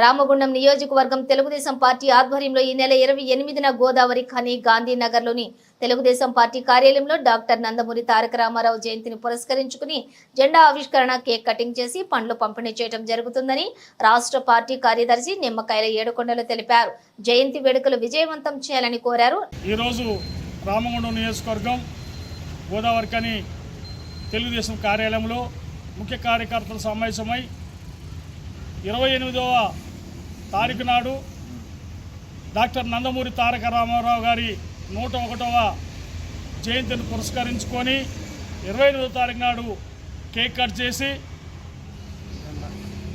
రామగుండం నియోజకవర్గం తెలుగుదేశం పార్టీ ఆధ్వర్యంలో ఈ నెల ఇరవై ఎనిమిదిన గోదావరి ఖని గాంధీనగర్లోని తెలుగుదేశం పార్టీ కార్యాలయంలో డాక్టర్ నందమూరి తారక రామారావు జయంతిని పురస్కరించుకుని జెండా ఆవిష్కరణ కేక్ కటింగ్ చేసి పండ్లు పంపిణీ చేయడం జరుగుతుందని రాష్ట్ర పార్టీ కార్యదర్శి నిమ్మకాయల ఏడుకొండలు తెలిపారు. జయంతి వేడుకలు విజయవంతం చేయాలని కోరారు. ఈరోజు రామగుండం నియోజకవర్గం గోదావరికని తెలుగుదేశం కార్యాలయంలో ముఖ్య కార్యకర్తలు సమావేశమై ఇరవై ఎనిమిదవ తారీఖు నాడు డాక్టర్ నందమూరి తారక రామారావు గారి నూట ఒకటవ జయంతిని పురస్కరించుకొని ఇరవై ఎనిమిదవ తారీఖు నాడు కేక్ కట్ చేసి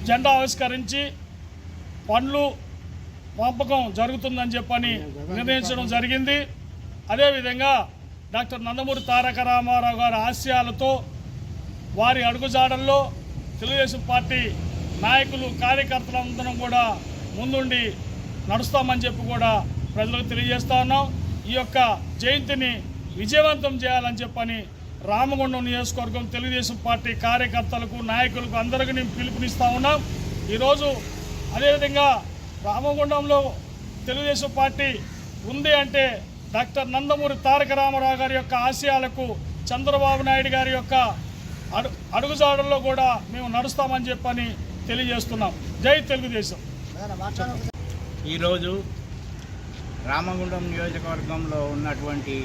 జెండా ఆవిష్కరించి పండ్లు పంపకం జరుగుతుందని చెప్పని నిర్ణయించడం జరిగింది. అదేవిధంగా డాక్టర్ నందమూరి తారక రామారావు గారి ఆశయాలతో వారి అడుగుజాడల్లో తెలుగుదేశం పార్టీ నాయకులు కార్యకర్తలందరం కూడా ముందుండి నడుస్తామని చెప్పి కూడా ప్రజలకు తెలియజేస్తా ఉన్నాం. ఈ యొక్క జయంతిని విజయవంతం చేయాలని చెప్పని రామగుండం నియోజకవర్గం తెలుగుదేశం పార్టీ కార్యకర్తలకు నాయకులకు అందరికీ నేను పిలుపునిస్తా ఉన్నాం. ఈరోజు అదేవిధంగా రామగుండంలో తెలుగుదేశం పార్టీ ఉంది అంటే డాక్టర్ నందమూరి తారక రామారావు గారి యొక్క ఆశయాలకు చంద్రబాబు నాయుడు గారి యొక్క అడు అడుగుజాడల్లో కూడా మేము నడుస్తామని చెప్పని తెలియజేస్తున్నాం. జై తెలుగుదేశం. ఈరోజు రామగుండం నియోజకవర్గంలో ఉన్నటువంటి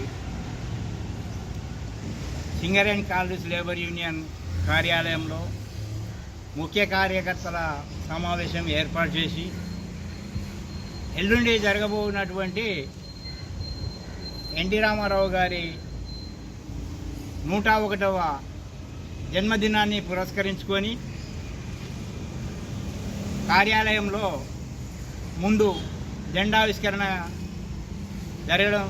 సింగరేణి కాలేజ్ లేబర్ యూనియన్ కార్యాలయంలో ముఖ్య కార్యకర్తల సమావేశం ఏర్పాటు చేసి ఎల్లుండి జరగబోనటువంటి ఎన్టీ రామారావు గారి నూట ఒకటవ జన్మదినాన్ని పురస్కరించుకొని కార్యాలయంలో ముందు జెండావిష్కరణ జరగడం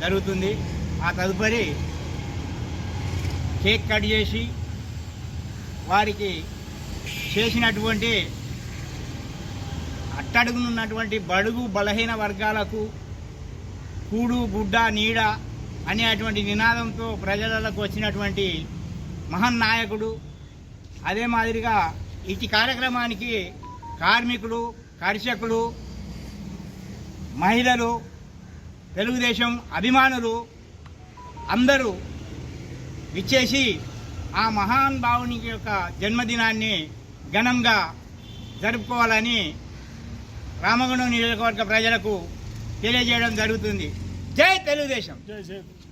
జరుగుతుంది. ఆ తదుపరి కేక్ కట్ చేసి వారికి చేసినటువంటి అట్టడుగునున్నటువంటి బడుగు బలహీన వర్గాలకు కూడు గుడ్డ నీడ అనేటువంటి నినాదంతో ప్రజలకు వచ్చినటువంటి మహన్ నాయకుడు. అదే మాదిరిగా ఇటు కార్యక్రమానికి కార్మికులు కర్షకులు మహిళలు తెలుగుదేశం అభిమానులు అందరూ విచ్చేసి ఆ మహాన్ భావుని యొక్క జన్మదినాన్ని ఘనంగా జరుపుకోవాలని రామగుండం నియోజకవర్గ ప్రజలకు తెలియజేయడం జరుగుతుంది. జై తెలుగుదేశం. జై జై.